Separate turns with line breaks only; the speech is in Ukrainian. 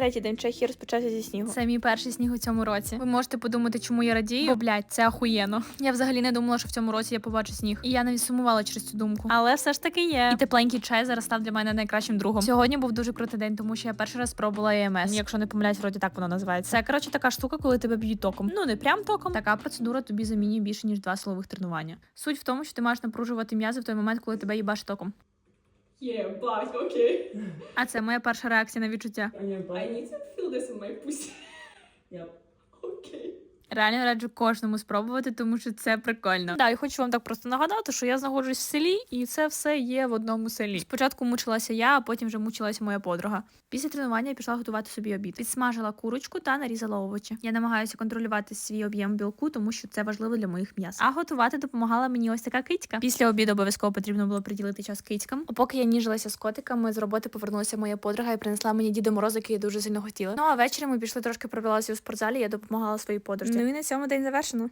Третій день Чехії розпочався зі снігу.
Це мій перший сніг у цьому році. Ви можете подумати, чому я радію. Бо, блядь, це ахуєнно. Я взагалі не думала, що в цьому році я побачу сніг. І я навіть сумувала через цю думку. Але все ж таки є. І тепленький чай зараз став для мене найкращим другом. Сьогодні був дуже крутий день, тому що я перший раз спробувала ЕМС. Якщо не помиляюсь, вроді так воно називається. Це коротше така штука, коли тебе б'ють током. Ну не прям током. Така процедура тобі замінює більше ніж два силових тренування. Суть в тому, що ти маєш напружувати м'язи в той момент, коли тебе їбаш током.
Єбать, окей.
А це моя перша реакція на відчуття.
I need to feel this in my pussy.
Yep.
Реально раджу кожному спробувати, тому що це прикольно. Да, і хочу вам так просто нагадати, що я знаходжусь в селі, і це все є в одному селі. Спочатку мучилася я, а потім вже мучилася моя подруга. Після тренування я пішла готувати собі обід. Підсмажила курочку та нарізала овочі. Я намагаюся контролювати свій об'єм білку, тому що це важливо для моїх м'яс. А готувати допомагала мені ось така кицька. Після обіду обов'язково потрібно було приділити час кицькам. А поки я ніжилася з котиками, з роботи повернулася моя подруга і принесла мені Діда Мороза, який я дуже сильно хотіла. Ну а ввечері ми пішли трошки провелася у спортзалі. Я допомагала своїй подружці. Ну і на цьому день завершено.